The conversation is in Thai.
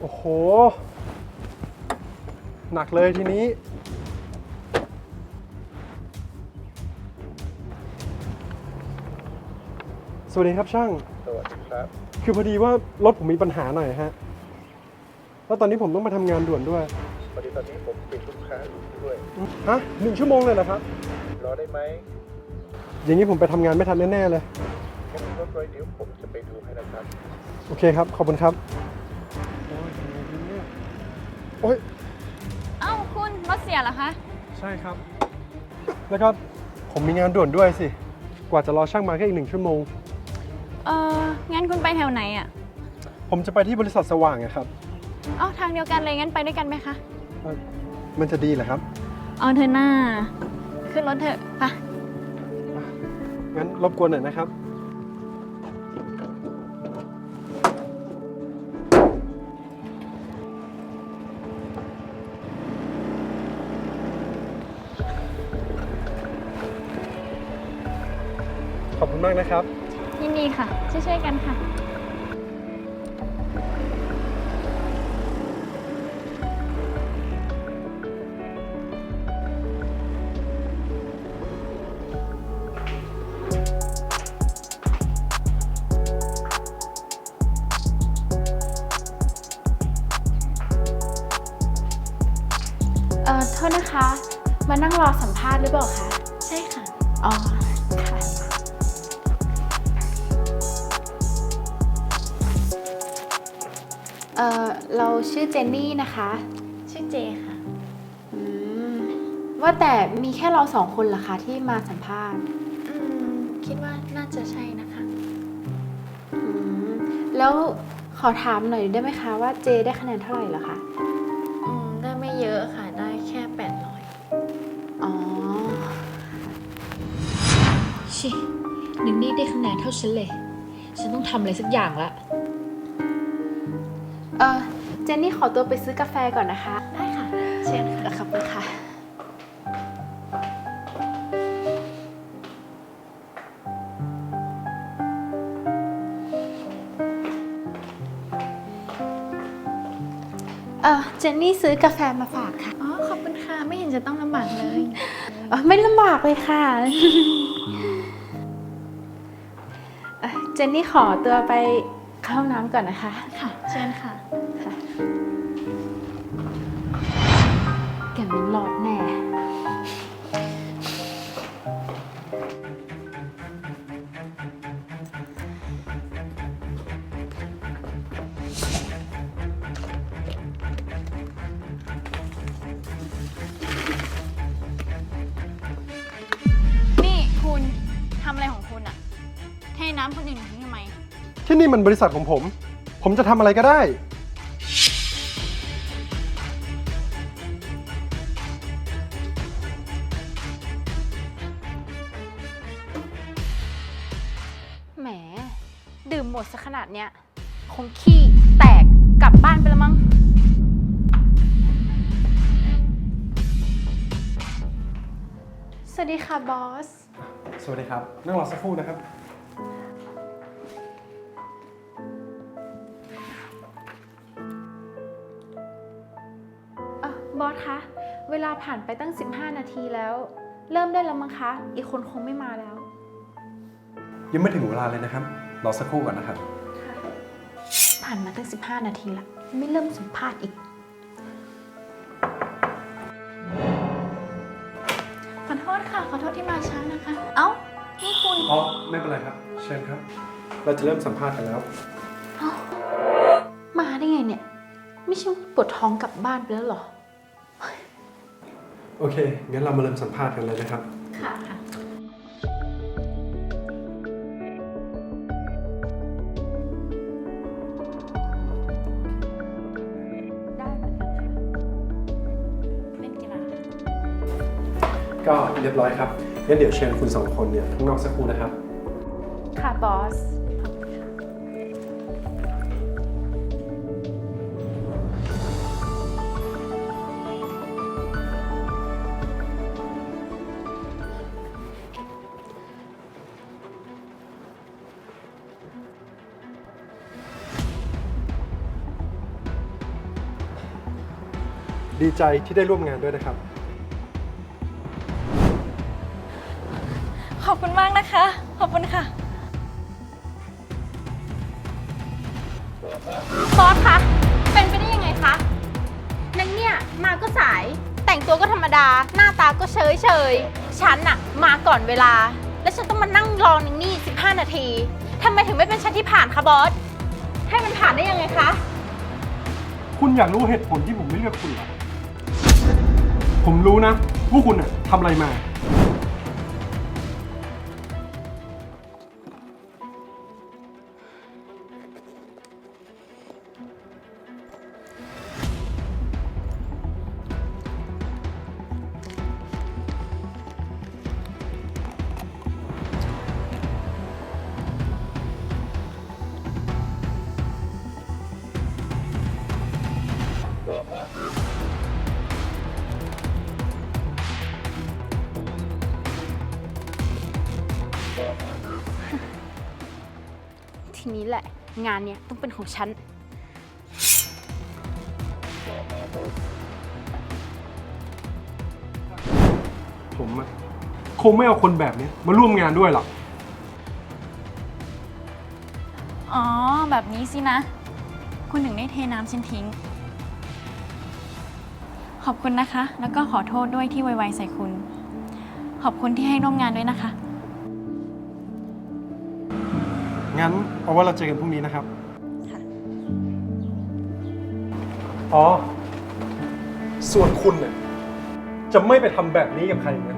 โอ้โห หนักเลยทีนี้ สวัสดีครับช่าง สวัสดีครับ คือพอดีว่ารถผมมีปัญหาหน่อยฮะ แล้วตอนนี้ผมต้องมาทำงานด่วนด้วย พอดีตอนนี้ผมติดลูกค้าอยู่ด้วย ฮะหนึ่งชั่วโมงเลยเหรอครับ รอได้ไหมอย่างนี้ผมไปทำงานไม่ทันแน่ ๆ เลยงั้นรถไว้เดี๋ยวผมจะไปดูให้นะครับ โอเคครับ ขอบคุณครับ โอ้ยทำไงดีเนี่ย โอ้ยเอ้าคุณรถเสียเหรอคะ ใช่ครับ แล้วก็ผมมีงานด่วนด้วยสิ กว่าจะรอช่างมาแค่อีกหนึ่งชั่วโมง เอองั้นคุณไปแถวไหนอะ่ะผมจะไปที่บริษัทสว่างอะครับเอ้าทางเดียวกันเลยงั้นไปด้วยกันไหมคะ เอ่อมันจะดีเหรอครับ เอาเธอหน้า ขึ้นรถเถอะไปะงั้นรบกวนหน่อยนะครับ ขอบคุณมากนะครับ ยินดีค่ะ ช่วยๆกันค่ะ เอ่อ โทษนะคะ มานั่งรอสัมภาษณ์หรือเปล่าคะ ใช่ค่ะ อ๋อ ค่ะ เอ่อเราชื่อเจนนี่นะคะ ชื่อเจค่ะ อืม ว่าแต่มีแค่เราสองคนเหรอคะที่มาสัมภาษณ์ อืม คิดว่าน่าจะใช่นะคะ อืม แล้วขอถามหน่อยได้ไหมคะว่าเจได้คะแนนเท่าไหร่เหรอคะ อืม ได้ไม่เยอะค่ะ ได้แค่ 800 อ๋อ ชิหนึ่งนี่ได้คะแนนเท่าฉันเลย ฉันต้องทำอะไรสักอย่างละ เออเจนนี่ขอตัวไปซื้อกาแฟก่อนนะคะ ได้ค่ะ เชิญค่ะขอบคุณค่ะ เออเจนนี่ซื้อกาแฟมาฝากค่ะอ๋อ ขอบคุณค่ะ ไม่เห็นจะต้องลำบากเลย เออไม่ลำบากเลยค่ะเอ่อเจนนี่ขอตัวไป เข้าห้องน้ำก่อนนะคะ ค่ะ เชิญค่ะ ค่ะ แกไม่รอดแน่ นี่คุณทำอะไรของคุณอะเทน้ำคนอื่นทิ้ง ทำไมที่นี่มันบริษัทของผม ผมจะทำอะไรก็ได้ แหม ดื่มหมดซะขนาดเนี้ย คงขี้แตกกลับบ้านไปแล้วมั้ง สวัสดีค่ะบอส สวัสดีครับ นั่งรอสักครู่นะครับ บอสคะ เวลาผ่านไปตั้ง 15 นาทีแล้ว เริ่มได้แล้วมั้งคะ อีกคนคงไม่มาแล้ว ยังไม่ถึงเวลาเลยนะครับ รอสักครู่ก่อนนะครับ ผ่านมาตั้ง 15 นาทีละ ไม่เริ่มสัมภาษณ์อีกขอโทษค่ะ ขอโทษที่มาช้านะคะ เอ้า นี่คุณ อ๋อ ไม่เป็นไรครับ เชิญครับ เราจะเริ่มสัมภาษณ์กันแล้วมาได้ไงเนี่ย ไม่ใช่ว่าปวดท้องกลับบ้านไปแล้วเหรอ โอเค งั้นเรามาเริ่มสัมภาษณ์กันเลยนะครับ ค่ะ ได้เหมือนกันค่ะเล่นกีฬาก็เรียบร้อยครับ งั้นเดี๋ยวเชิญคุณสองคนเนี่ยข้างนอกสักครู่นะครับ ค่ะบอส ดีใจที่ได้ร่วมงานด้วยนะครับ ขอบคุณมากนะคะ ขอบคุณค่ะบอสคะ เป็นไปได้ยังไงคะนังเนี่ย มาก็สาย แต่งตัวก็ธรรมดา หน้าตาก็เฉยเฉยๆฉันอะมาก่อนเวลา แล้วฉันต้องมานั่งรอนังนี่ 15 นาทีทำไมถึงไม่เป็นฉันที่ผ่านคะบอส ให้มันผ่านได้ยังไงคะ คุณอยากรู้เหตุผลที่ผมไม่เลือกคุณเหรอ ผมรู้นะว่าคุณอะทำอะไรมา นี้แหละ งานเนี่ยต้องเป็นของฉัน ผมอะคงไม่เอาคนแบบนี้มาร่วมงานด้วยหรอก อ๋อ แบบนี้สินะ คุณถึงได้เทน้ำฉันทิ้ง ขอบคุณนะคะ แล้วก็ขอโทษด้วยที่ไวๆใส่คุณ ขอบคุณที่ให้ร่วมงานด้วยนะคะ งั้นเอาว่าเราเจอกันพรุ่งนี้นะครับ ค่ะ อ๋อ ส่วนคุณเนี่ยจะไม่ไปทำแบบนี้กับใครอีกนะ